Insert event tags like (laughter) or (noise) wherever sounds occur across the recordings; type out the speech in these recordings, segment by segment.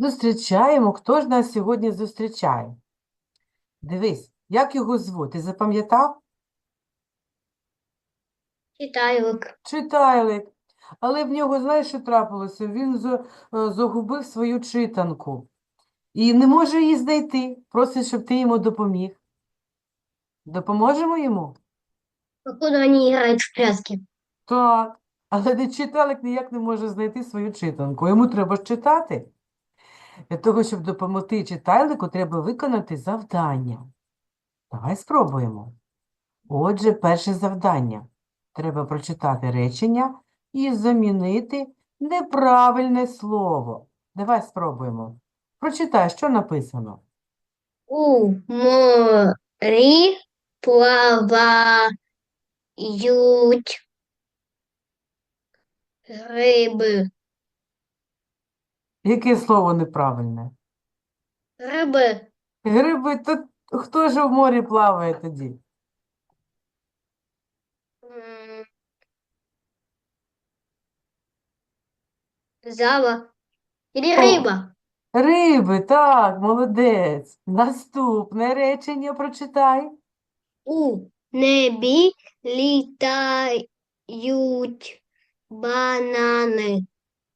Зустрічаємо. Хто ж нас сьогодні зустрічає? Дивись, як його звуть? Ти запам'ятав? Читайлик. Читайлик. Але в нього, знаєш, що трапилося? Він е, загубив свою читанку і не може її знайти. Просить, щоб ти йому допоміг. Допоможемо йому? Покуда они играют в прятки. Так. Але читалик ніяк не може знайти свою читанку. Йому треба ж читати. Для того, щоб допомогти читайлику, треба виконати завдання. Давай спробуємо. Отже, перше завдання. Треба прочитати речення і замінити неправильне слово. Давай спробуємо. Прочитай, що написано. У морі плавають риби. Яке слово неправильне? Риби. Гриби, то хто ж в морі плаває тоді? М, Зава. Или О. риба. Риби, так, молодець. Наступне речення прочитай. У небі літають банани.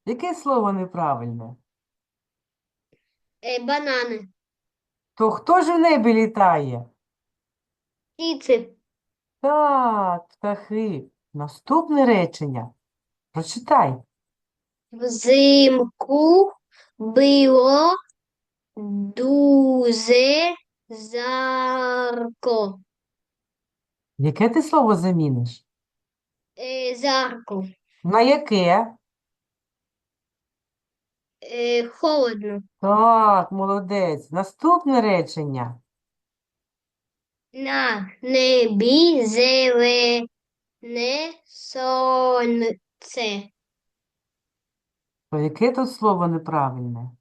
Яке слово неправильне? Е, банани. То хто ж в небі літає? Птиці. Так, птахи. Наступне речення. Прочитай. Взимку було дуже жарко. Яке ти слово заміниш? Е, жарко. На яке? Е, холодно. Так, молодець. Наступне речення. На небі зелене сонце. То яке тут слово неправильне?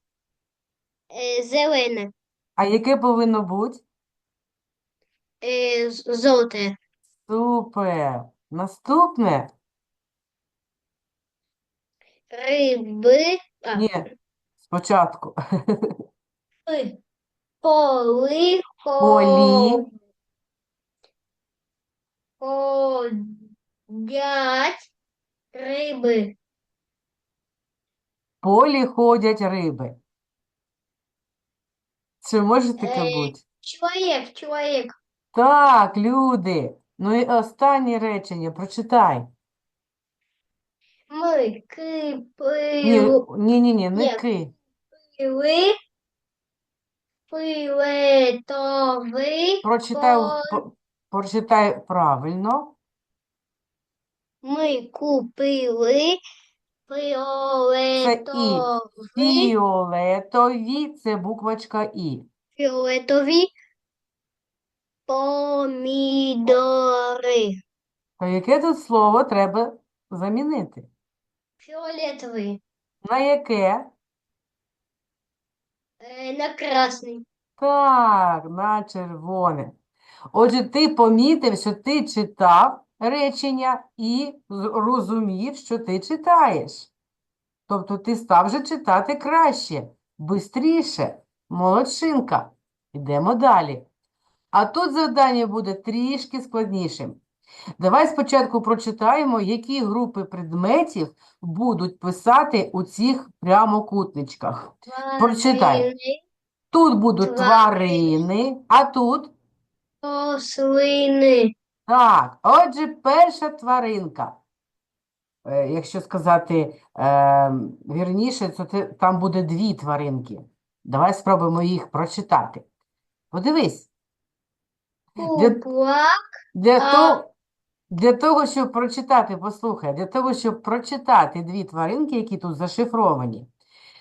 Е, зелене. А яке повинно бути? Е, з- жовте. Супер. Наступне? Риби. А, Ні, спочатку. Поли. Поли. Полі. Ходять риби. Полі ходять риби. Чи може таке Е, бути? Чоловік, чоловік. Так, люди. Ну і останнє речення, прочитай. Ми Ні, кипили, ні, ні, ні, не Ні. ки. филетовий Прочитай, пол- по- прочитай правильно. Ми купили фіолетові, Фіолетові, це буквочка І. фіолетові помідори. То яке тут слово треба замінити? Фіолетовий. На яке? Е, на красний. Так, на червоне. Отже, ти помітив, що ти читав речення і розумів, що ти читаєш. Тобто ти став вже читати краще, бистріше. Молодчинка. Йдемо далі. А тут завдання буде трішки складнішим. Давай спочатку прочитаємо, які групи предметів будуть писати у цих прямокутничках. Прочитай. Тут будуть Тварини. а тут рослини. так. Отже, перша тваринка. Е, якщо сказати е, вірніше, то ти- там буде дві тваринки. Давай спробуємо їх прочитати. Подивись, Для- Куплак. для А. того, для того, щоб прочитати, послухай, для того, щоб прочитати дві тваринки, які тут зашифровані,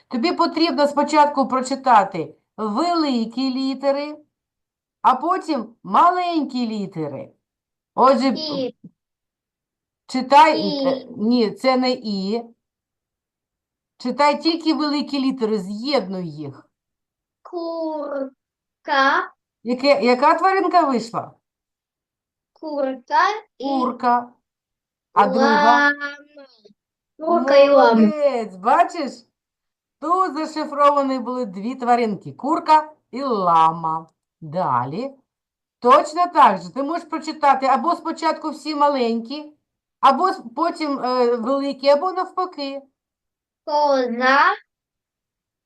тобі потрібно спочатку прочитати великі літери, а потім маленькі літери. Отже, І читай, І. е, ні, це не І. Читай тільки великі літери, з'єднуй їх. курка. Яке, яка тваринка вийшла? Курка і Курка. А друга? лама. Курка і лама. Молодець, бачиш? Тут зашифровані були дві тваринки курка і лама. Далі. Точно так же. Ти можеш прочитати або спочатку всі маленькі, або с- потім е, великі, або навпаки. Коза.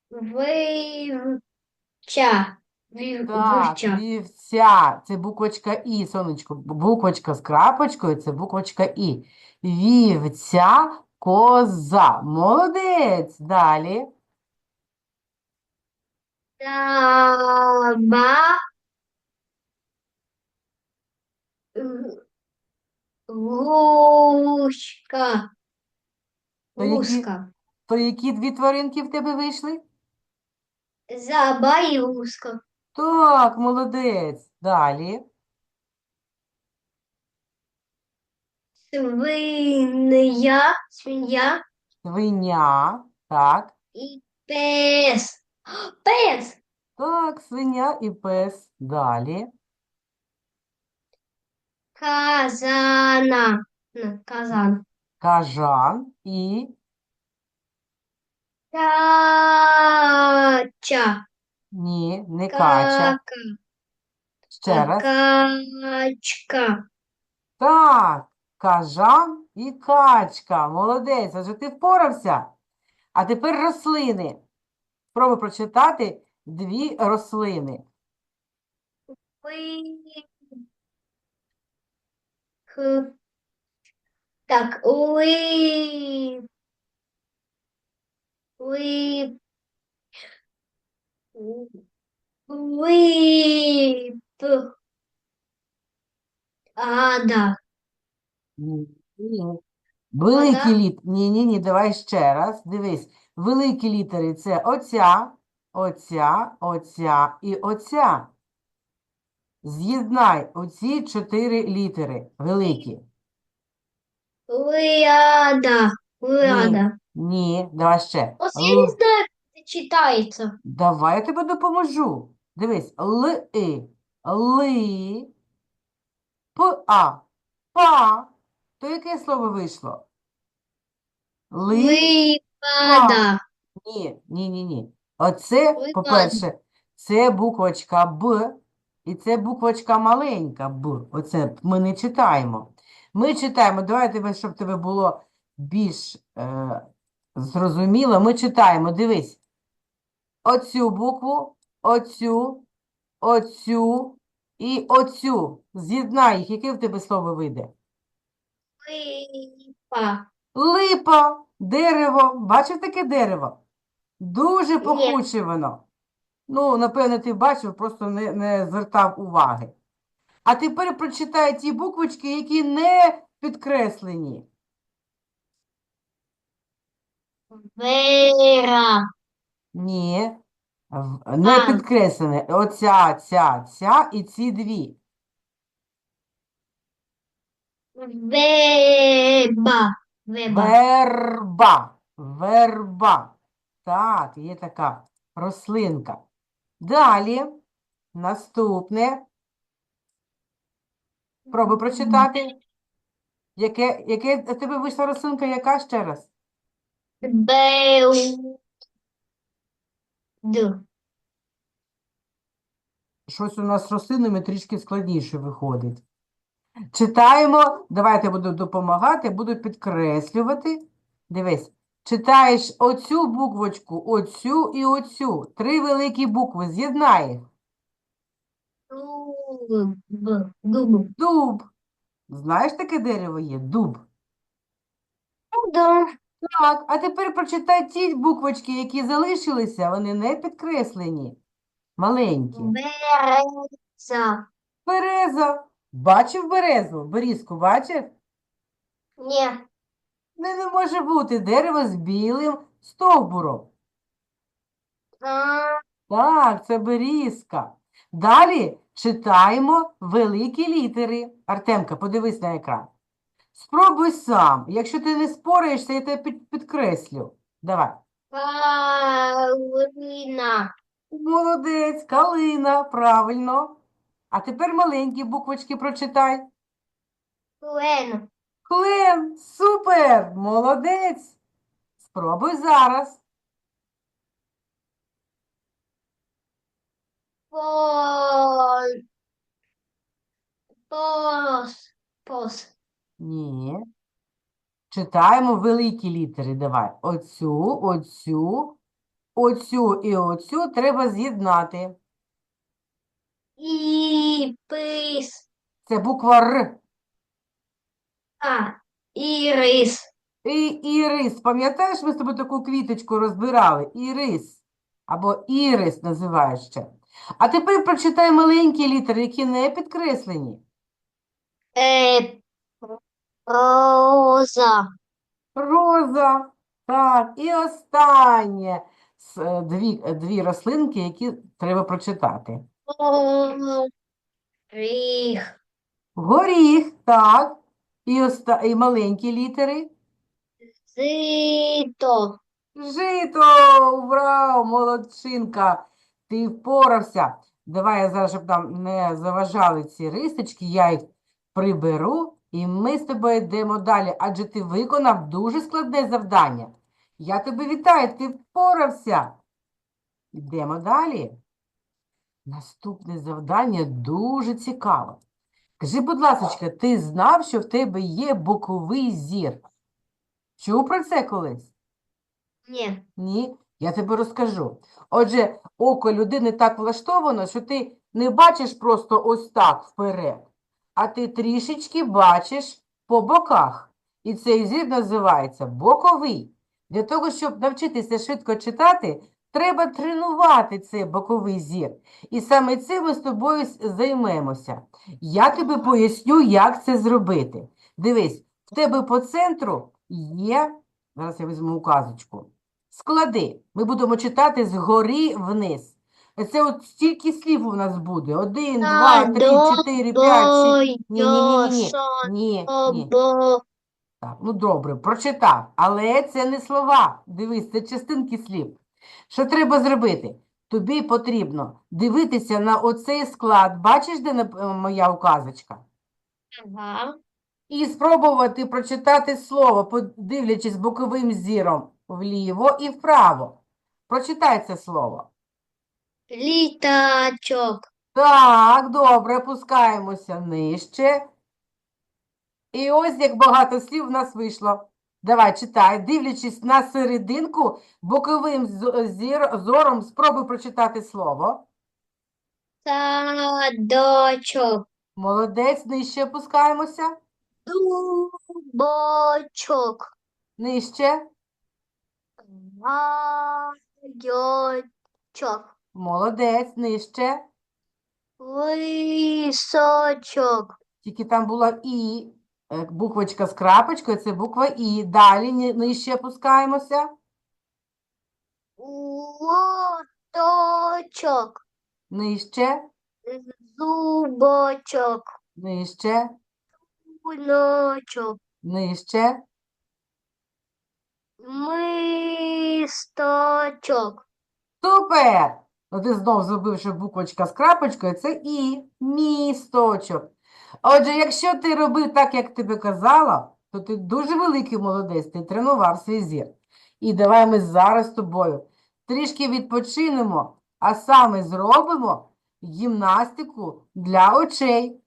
Вивча. Так, вівця. Це буквочка І, сонечко. Буквочка з крапочкою, це буквочка І. Вівця, коза. Молодець. Далі. Таба. Гуська. То які, Гуска. то які дві тваринки в тебе вийшли? Заба і гуска. Так, молодець. Далі. Свиня. Свиня. Свиня. Так. І пес. (gasps) Пес. Так, свиня і пес. Далі. Казана. На, Казан. Кажан і Кача. Ні, не кача. Ще раз. Качка. Так, кажан і качка. Молодець. Отже, ти впорався. А тепер рослини. Спробуй прочитати дві рослини. Х... Так, ли... Ли... Лип... Ада. Ні. Ні. Великі Вода? літ. Ні, ні, ні, давай ще раз. Дивись. Великі літери це оця, оця, оця і оця. З'єднай оці чотири літери. Великі. Лиада. Лиада. Ні, давай ще. Ось я не Л. це читається. Давай я тебе допоможу. Дивись, л и ли, п а па. То яке слово вийшло? Ли. Липада. Ні, ні, ні, ні. Оце, по-перше, це буквочка Б, і це буквочка маленька Б. Оце ми не читаємо. Ми читаємо, давай тебе, щоб тебе було більш е, зрозуміло. Ми читаємо, дивись. Оцю букву, оцю, оцю і оцю. З'єднай їх. Яке в тебе слово вийде? Липа. Липа, дерево. Бачив таке дерево? Дуже пахуче воно. Ну, напевно, ти бачив, просто не, не звертав уваги. А тепер прочитай ті буквочки, які не підкреслені. Вера. Ні, в- не А. підкреслені. Оця, ця, ця і ці дві. Веба. Веба. Верба. Верба. Так, є така рослинка. Далі, наступне. Пробуй прочитати. Яке, яке в тебе вийшла рослинка, яка ще раз? Беу. Д. Щось у нас з рослинами трішки складніше виходить. Читаємо, давайте буду допомагати, буду підкреслювати. Дивись, читаєш оцю буквочку, оцю і оцю. Три великі букви, з'єднай їх. Дуб. Дуб. Дуб. Знаєш, таке дерево є? Дуб. Да. Так, а тепер прочитай ті буквочки, які залишилися, вони не підкреслені. Маленькі. Береза. Береза. Бачив березу? Берізку бачив? Ні. Не, не може бути дерево з білим стовбуром. А, Так, це берізка. Далі читаємо великі літери. Артемка, подивись на екран. Спробуй сам. Якщо ти не спораєшся, я тебе під- підкреслю. Давай. Калина. Молодець, калина, правильно. А тепер маленькі буквочки прочитай. Клен. Клен, супер, молодець. Спробуй зараз. Пол. Пос. Пос. Ні. Читаємо великі літери. Давай. Оцю, оцю, оцю і оцю треба з'єднати. І пис. Це буква Р. А. Ірис. І ірис. Пам'ятаєш, ми з тобою таку квіточку розбирали? Ірис. Або ірис називають ще. А тепер прочитай маленькі літери, які не підкреслені. Е. Роза. Роза. Так, і останнє. Е, Дві, е, дві рослинки, які треба прочитати. Ріг. Горіх, так. І, оста... і маленькі літери. Зито. Жито, браво, молодчинка, ти впорався. Давай я зараз, щоб нам не заважали ці рисочки, я їх приберу, і ми з тобою йдемо далі, адже ти виконав дуже складне завдання. Я тебе вітаю, ти впорався. Йдемо далі. Наступне завдання дуже цікаве. Скажи, будь ласка, ти знав, що в тебе є боковий зір? Чув про це колись? Ні. Ні, я тобі розкажу. Отже, око людини так влаштовано, що ти не бачиш просто ось так вперед, а ти трішечки бачиш по боках. І цей зір називається боковий. Для того, щоб навчитися швидко читати, треба тренувати цей боковий зір. І саме цим ми з тобою займемося. Я тобі поясню, як це зробити. Дивись, в тебе по центру є, зараз я візьму указочку. Склади. Ми будемо читати згори вниз. Це от стільки слів у нас буде. Один, два, три, до, чотири, п'ять, шість. Ні-ні-ні-ні. Ні, ні. Так, ну добре, прочитав. Але це не слова. Дивись, це частинки слів. Що треба зробити? Тобі потрібно дивитися на оцей склад. Бачиш, де е, моя указочка? Ага. І спробувати прочитати слово, подивлячись боковим зіром вліво і вправо. Прочитай це слово. Літачок. Так, добре, опускаємося нижче. І ось як багато слів в нас вийшло. Давай, читай. Дивлячись на серединку, боковим зір- зором спробуй прочитати слово. Садочок. Молодець, нижче опускаємося. Дубочок. Нижче. Гадючок. Молодець, нижче. Лисочок. Тільки там була І, е, буквочка з крапочкою, це буква І. Далі ни- нижче опускаємося. Лоточок. Нижче, Зубочок. нижче, Кулочок. нижче. Мисточок. Супер! Ну, ти знов зробив, що буквочка з крапочкою, це І, місточок. Отже, якщо ти робив так, як тобі казала, то ти дуже великий молодець, ти тренував свій зір. І давай ми зараз з тобою трішки відпочинемо, а саме зробимо гімнастику для очей.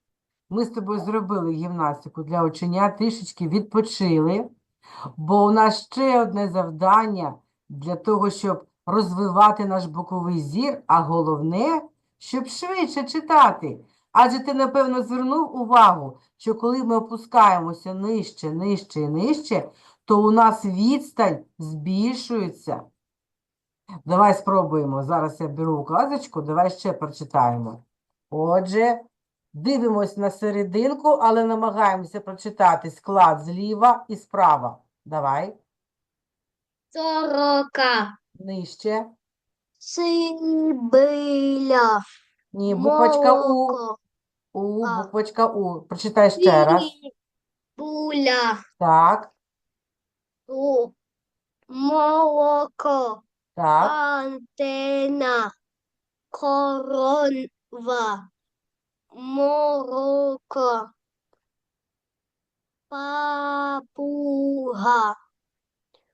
Ми з тобою зробили гімнастику для оченят, трішечки відпочили, бо у нас ще одне завдання для того, щоб розвивати наш боковий зір, а головне, щоб швидше читати. Адже ти, напевно, звернув увагу, що коли ми опускаємося нижче, нижче і нижче, то у нас відстань збільшується. Давай спробуємо. Зараз я беру указочку, давай ще прочитаємо. Отже, дивимось на серединку, але намагаємося прочитати склад зліва і справа. Давай, Сорока. Нижче. Сибиля. Ні, буквочка У. Молоко. У, А. буквочка У. Прочитай ще раз. Буля. Так, У. Молоко. так. Антена. Корова. Мороко. Папуга.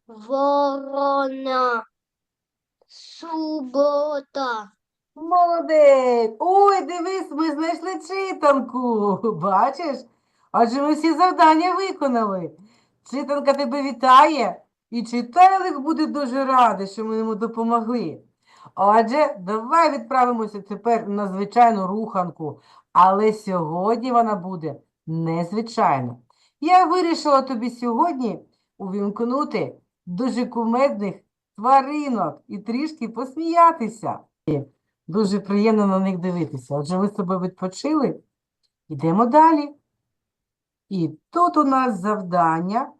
Ворона. Субота. Молодець! Ой, дивись, ми знайшли читанку. Бачиш? Адже ми всі завдання виконали. Читанка тебе вітає, і читайлик буде дуже радий, що ми йому допомогли. Отже, давай відправимося тепер на звичайну руханку, але сьогодні вона буде незвичайна. Я вирішила тобі сьогодні увімкнути дуже кумедних тваринок і трішки посміятися. Дуже приємно на них дивитися. Отже, ви тобою відпочили? Йдемо далі. І тут у нас завдання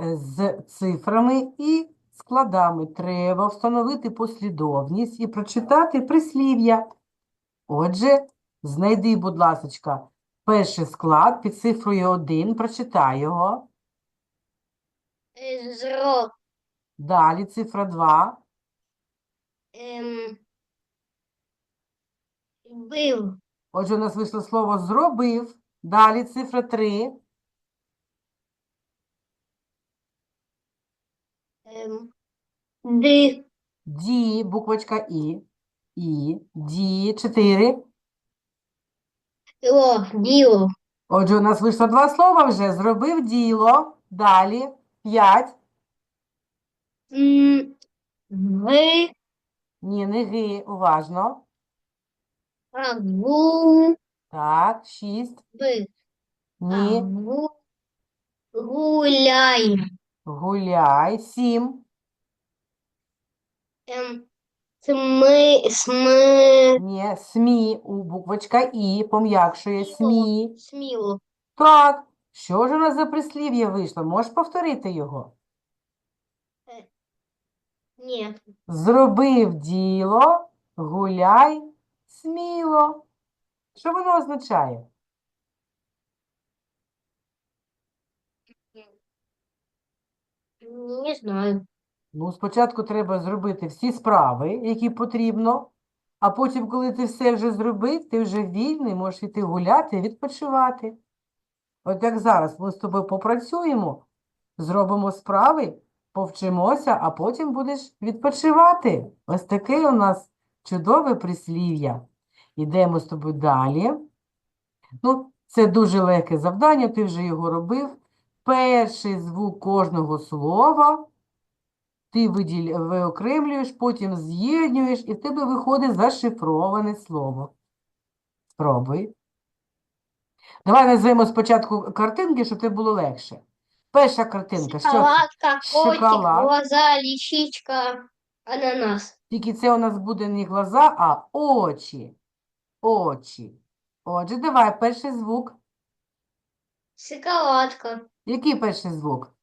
е, з цифрами і складами. Треба встановити послідовність і прочитати прислів'я. Отже, знайди, будь ласочка, перший склад під цифрою 1, прочитай його. Е, Зро. Далі цифра 2, Ем. Бив. Отже, у нас вийшло слово зробив. Далі цифра 3, Ем. Ди. ді, буквочка І, І, ді, 4. Ло. Діло. Отже, у нас вийшло два слова вже. Зробив діло. Далі 5. М. Ви. Ні, не ги, уважно. Агу. Так, 6. Би. Ні, Агу. Гуляй. гуляй. 7. Ем. Сми. Сми. Ні, смі, у буквочка І, пом'якшує, смі. Сміло. Так, що ж у нас за прислів'я вийшло? Можеш повторити його? Ні. Зробив діло, гуляй сміло. Що воно означає? Не знаю. Ну, спочатку треба зробити всі справи, які потрібно, а потім, коли ти все вже зробив, ти вже вільний, можеш іти гуляти, відпочивати. От як зараз ми з тобою попрацюємо, зробимо справи, повчимося, а потім будеш відпочивати. Ось таке у нас чудове прислів'я. Йдемо з тобою далі. Ну, це дуже легке завдання, ти вже його робив. Перший звук кожного слова ти виділ... виокремлюєш, потім з'єднюєш, і в тебе виходить зашифроване слово. Спробуй. Давай назвемо спочатку картинки, щоб тобі було легше. Перша картинка. Що? Шоколадка, котик, Шоколад. глаза, лисичка, ананас. Тільки це у нас буде не глаза, а очі. Очі. Отже, давай перший звук. Шоколадка. Який перший звук?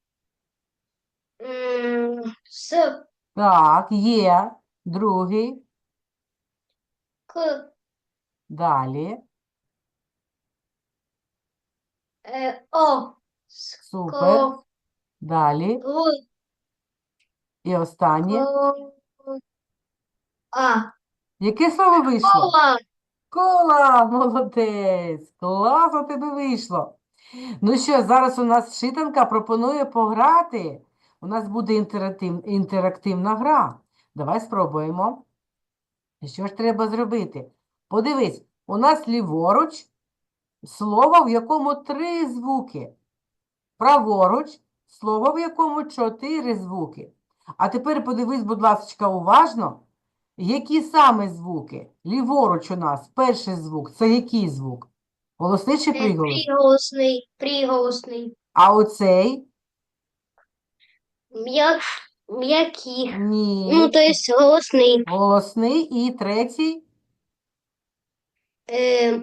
М, С, Так, є. Другий. К, Далі. Э, О, Супер. Далі. І останнє. А, Яке слово вийшло? Кола. Кола, молодець, класно тебе вийшло. Ну що, зараз у нас читанка пропонує пограти. У нас буде інтерактив, інтерактивна гра. Давай спробуємо. Що ж треба зробити? Подивись, у нас ліворуч слово, в якому три звуки. Праворуч слово, в якому чотири звуки. А тепер подивись, будь ласка, уважно. Які саме звуки? Ліворуч у нас перший звук. Це який звук? Голосний чи приголосний? Приголосний, приголосний. А оцей? М'як, м'який. Ні. Ну, то есть голосний. Голосний і третій? Е,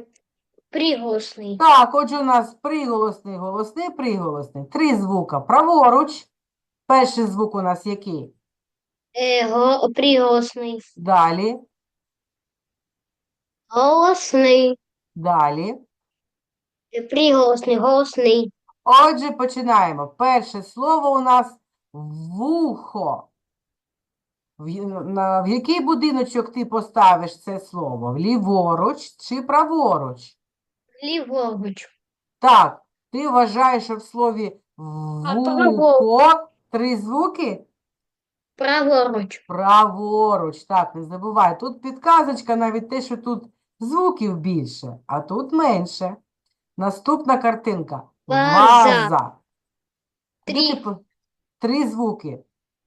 приголосний. Так, отже, у нас приголосний, голосний, приголосний. Три звука. Праворуч. Перший звук у нас який? Е, го, приголосний. Далі, Голосний. далі. Е, Приголосний, голосний. Отже, починаємо. Перше слово у нас вухо. В, я- на, в який будиночок ти поставиш це слово? Ліворуч чи праворуч? Ліворуч. Так, ти вважаєш, що в слові вухо три звуки? Праворуч. Праворуч, так, не забувай. Тут підказочка навіть те, що тут звуків більше, а тут менше. Наступна картинка. Ваза. Ваза. Три. Три звуки.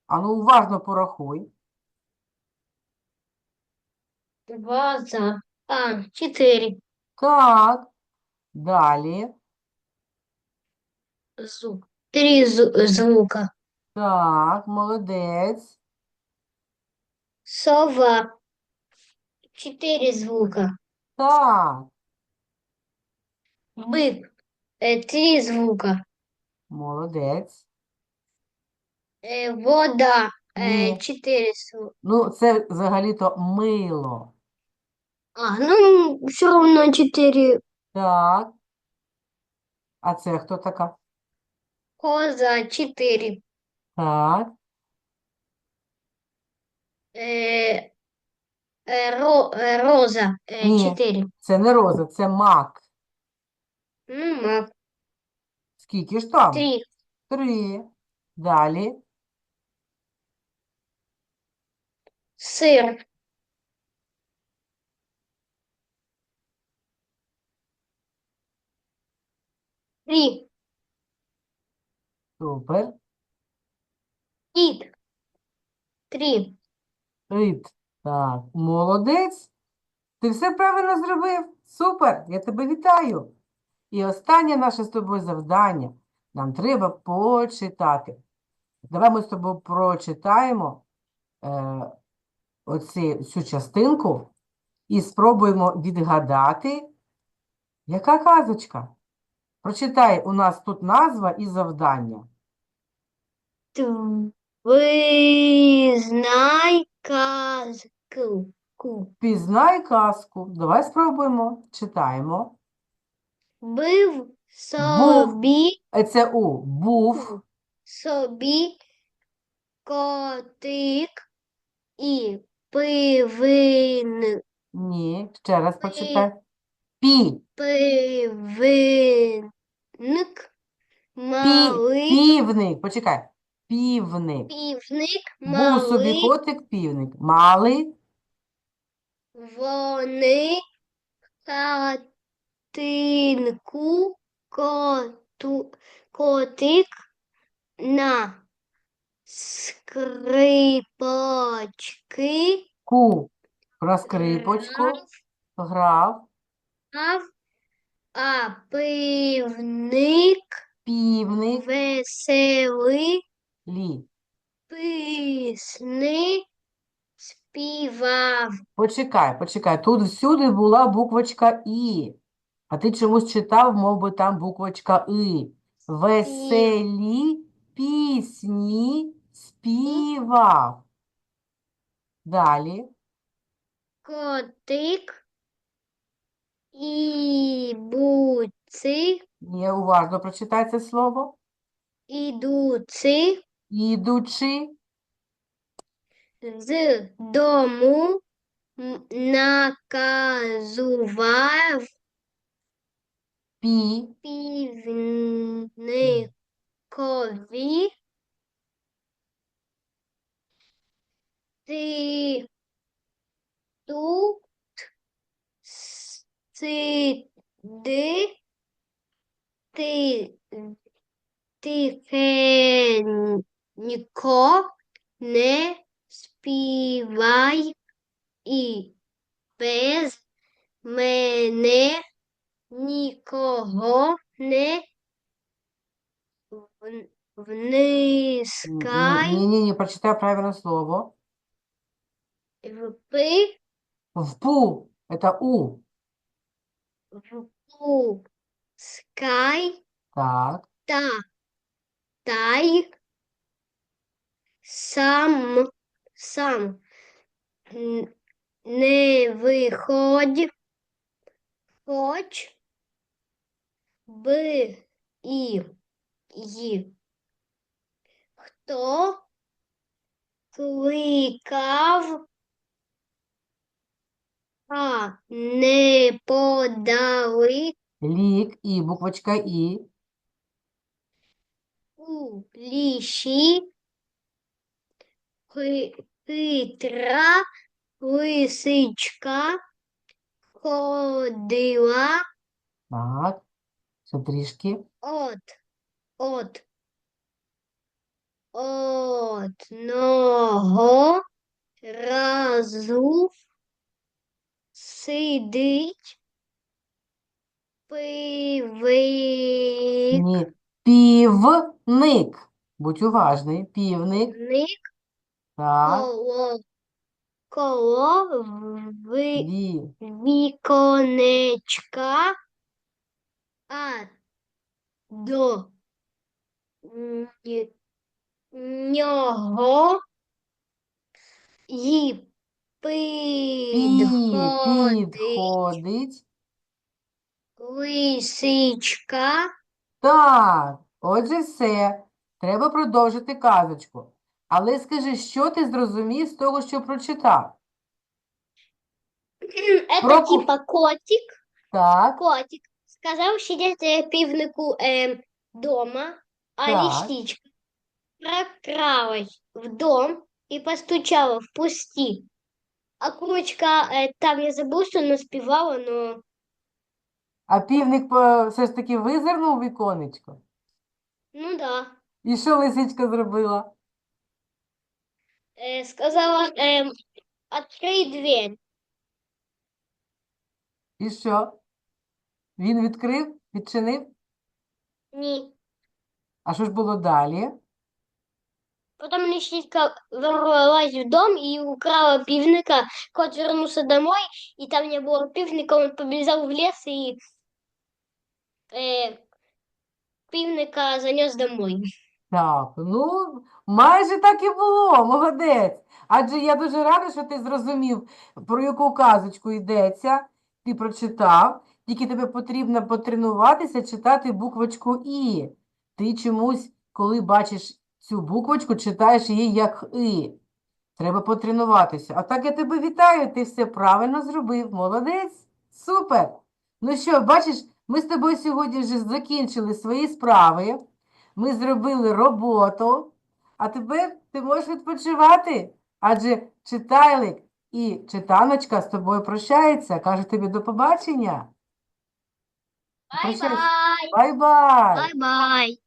Ану, уважно порахуй. Ваза. А, чотири. Так. Далі. Звук. Три зу- звука. Так, молодець. Сова. Четыре звука. Так, Бык. Э, три звука. молодець. Э, вода. Ні. Э, четыре звука. Ну, це взагалі-то мило. А, ну, все равно четыре. Так. А це хто така? Коза. Четыре. Так. Э, э, ро- э, роза. Э, Ні. четыре. Це не роза, це мак. Ну, мак. Скільки ж там? Три. Три. Далі. Сыр. Три. Супер. Кит. Три. Рит. Так, молодець. Ти все правильно зробив. Супер. Я тебе вітаю. І останнє наше з тобою завдання. Нам треба почитати. Давай ми з тобою прочитаємо е, оці, цю частинку і спробуємо відгадати, яка казочка. Прочитай, у нас тут назва і завдання. Визнай казку. Пізнай казку. Давай спробуємо. Читаємо. Бив собі, Е, Це у. Був. собі котик і пивин, Ні. Ще раз прочитай. Пі. пивник малий, Півник. Почекай. Півник. півник Був собі малий, котик півник. Мали. вони хатинку коту, котик на скрипочки Ку. Про скрипочку. Грав. Грав, а пивник Півник. веселий Лі. пісни співав. Почекай, почекай. Тут всюди була буквочка І. А ти чомусь читав, мов би там буквочка И. Веселі пісні співав. Далі. Котик і буци, Ні, уважно прочитай це слово. ідучи Ідучи. з дому, наказував Пі. півникові ти тут сиди, ти тихенько не співай і без мене нікого не внискай Ні, ні, ні, прочитай правильне слово. впи Впу. Это У. впускай Так. та. Тай. Сам. Сам. Не виходь, хоч. Би. І. Й хто? Кликав, а не подали Лік. І. Буквочка І. у ліші хи- хитра лисичка ходила Так. Ще трішки. от, от одного разу сидить Ні. Півник. Будь уважний. Півник. Так. коло, коло ви, Ві. віконечка, а до ні- нього Пі. Підходить Підходить. лисичка. Так. Отже, все. Треба продовжити казочку. Але скажи, що ти зрозумів з того, що прочитав? Это Про ку- типа котик. Так. Котик сказав сидіти э, півнику е, дома, а Так. лисичка прокралась в дом и постучала в пусти. А курочка, е, там я забув, що наспівала, но А півник е, все ж таки визирнув у віконечко. ну да. І що лисичка зробила? Е, сказала, е, відкрий дверь. І що? Він відкрив, відчинив? Ні. А що ж було далі? Потом лисичка ворвалась в дом и украла пивника. Кот вернулся домой, и там не было пивника, он побежал в лес и э, пивника занес домой. Так, ну, майже так і було, молодець. Адже я дуже рада, що ти зрозумів, про яку казочку йдеться. Ти прочитав, тільки тебе потрібно потренуватися читати буквочку І. Ти чомусь, коли бачиш цю буквочку, читаєш її як І. Треба потренуватися. А так я тебе вітаю, ти все правильно зробив. Молодець. Супер. Ну що, бачиш, ми з тобою сьогодні вже закінчили свої справи. Ми зробили роботу, а тепер ти можеш відпочивати. Адже читайлик і читаночка з тобою прощаються, кажуть тобі до побачення. Бай-бай! Бай-бай! Бай-бай!